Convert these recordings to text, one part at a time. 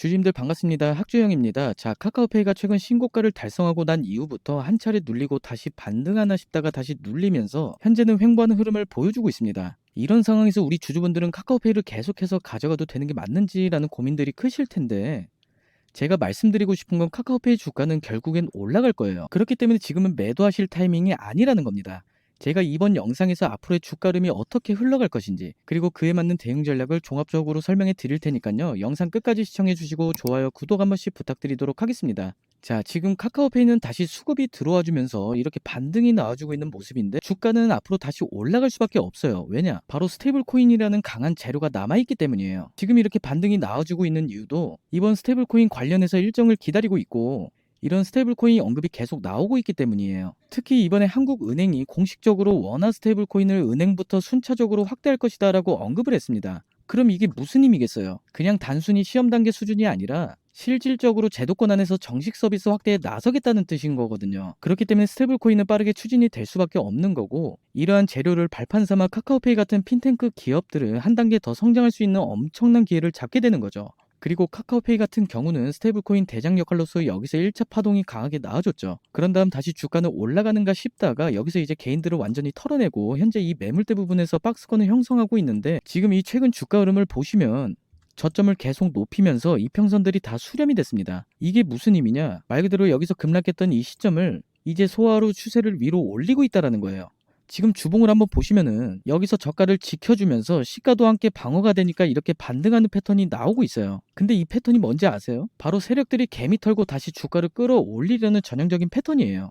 주주님들 반갑습니다. 학주형입니다. 자, 카카오페이가 최근 신고가를 달성하고 난 이후부터 한 차례 눌리고 다시 반등하나 싶다가 다시 눌리면서 현재는 횡보하는 흐름을 보여주고 있습니다. 이런 상황에서 우리 주주분들은 카카오페이를 계속해서 가져가도 되는 게 맞는지라는 고민들이 크실 텐데 제가 말씀드리고 싶은 건 카카오페이 주가는 결국엔 올라갈 거예요. 그렇기 때문에 지금은 매도하실 타이밍이 아니라는 겁니다. 제가 이번 영상에서 앞으로의 주가 흐름이 어떻게 흘러갈 것인지 그리고 그에 맞는 대응 전략을 종합적으로 설명해 드릴 테니까요. 영상 끝까지 시청해 주시고 좋아요, 구독 한 번씩 부탁드리도록 하겠습니다. 자, 지금 카카오페이는 다시 수급이 들어와 주면서 이렇게 반등이 나와주고 있는 모습인데 주가는 앞으로 다시 올라갈 수밖에 없어요. 왜냐? 바로 스테이블 코인이라는 강한 재료가 남아있기 때문이에요. 지금 이렇게 반등이 나와주고 있는 이유도 이번 스테이블 코인 관련해서 일정을 기다리고 있고 이런 스테이블 코인 언급이 계속 나오고 있기 때문이에요. 특히 이번에 한국은행이 공식적으로 원화 스테이블 코인을 은행부터 순차적으로 확대할 것이다라고 언급을 했습니다. 그럼 이게 무슨 의미겠어요? 그냥 단순히 시험 단계 수준이 아니라 실질적으로 제도권 안에서 정식 서비스 확대에 나서겠다는 뜻인 거거든요. 그렇기 때문에 스테이블 코인은 빠르게 추진이 될 수밖에 없는 거고 이러한 재료를 발판 삼아 카카오페이 같은 핀테크 기업들은 한 단계 더 성장할 수 있는 엄청난 기회를 잡게 되는 거죠. 그리고 카카오페이 같은 경우는 스테이블코인 대장 역할로서 여기서 1차 파동이 강하게 나와줬죠. 그런 다음 다시 주가는 올라가는가 싶다가 여기서 이제 개인들을 완전히 털어내고 현재 이 매물대 부분에서 박스권을 형성하고 있는데 지금 이 최근 주가 흐름을 보시면 저점을 계속 높이면서 이평선들이 다 수렴이 됐습니다. 이게 무슨 의미냐? 말 그대로 여기서 급락했던 이 시점을 이제 소화로 추세를 위로 올리고 있다라는 거예요. 지금 주봉을 한번 보시면은 여기서 저가를 지켜주면서 시가도 함께 방어가 되니까 이렇게 반등하는 패턴이 나오고 있어요. 근데 이 패턴이 뭔지 아세요? 바로 세력들이 개미 털고 다시 주가를 끌어올리려는 전형적인 패턴이에요.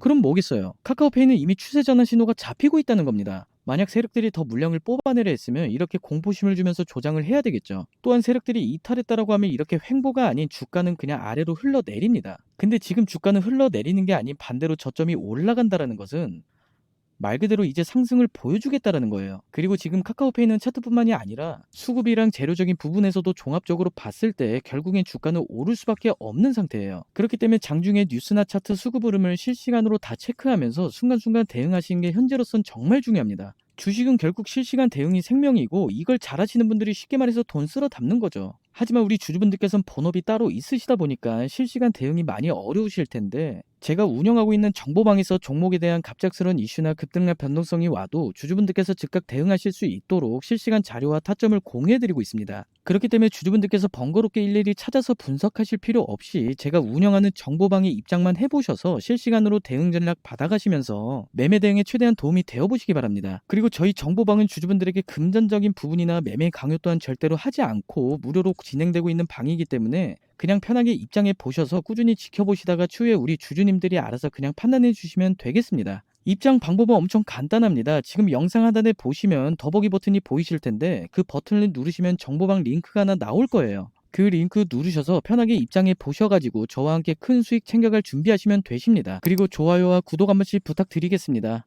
그럼 뭐겠어요? 카카오페이는 이미 추세 전환 신호가 잡히고 있다는 겁니다. 만약 세력들이 더 물량을 뽑아내려 했으면 이렇게 공포심을 주면서 조장을 해야 되겠죠. 또한 세력들이 이탈했다라고 하면 이렇게 횡보가 아닌 주가는 그냥 아래로 흘러내립니다. 근데 지금 주가는 흘러내리는 게 아닌 반대로 저점이 올라간다라는 것은 말 그대로 이제 상승을 보여주겠다라는 거예요. 그리고 지금 카카오페이는 차트뿐만이 아니라 수급이랑 재료적인 부분에서도 종합적으로 봤을 때 결국엔 주가는 오를 수밖에 없는 상태예요. 그렇기 때문에 장중에 뉴스나 차트 수급 흐름을 실시간으로 다 체크하면서 순간순간 대응하시는 게 현재로선 정말 중요합니다. 주식은 결국 실시간 대응이 생명이고 이걸 잘하시는 분들이 쉽게 말해서 돈 쓸어 담는 거죠. 하지만 우리 주주분들께서는 본업이 따로 있으시다 보니까 실시간 대응이 많이 어려우실 텐데 제가 운영하고 있는 정보방에서 종목에 대한 갑작스러운 이슈나 급등락 변동성이 와도 주주분들께서 즉각 대응하실 수 있도록 실시간 자료와 타점을 공유해드리고 있습니다. 그렇기 때문에 주주분들께서 번거롭게 일일이 찾아서 분석하실 필요 없이 제가 운영하는 정보방의 입장만 해보셔서 실시간으로 대응 전략 받아가시면서 매매 대응에 최대한 도움이 되어보시기 바랍니다. 그리고 저희 정보방은 주주분들에게 금전적인 부분이나 매매 강요 또한 절대로 하지 않고 무료로 진행되고 있는 방이기 때문에 그냥 편하게 입장해 보셔서 꾸준히 지켜보시다가 추후에 우리 주주님들이 알아서 그냥 판단해 주시면 되겠습니다. 입장 방법은 엄청 간단합니다. 지금 영상 하단에 보시면 더보기 버튼이 보이실 텐데 그 버튼을 누르시면 정보방 링크가 하나 나올 거예요. 그 링크 누르셔서 편하게 입장해 보셔가지고 저와 함께 큰 수익 챙겨갈 준비하시면 되십니다. 그리고 좋아요와 구독 한 번씩 부탁드리겠습니다.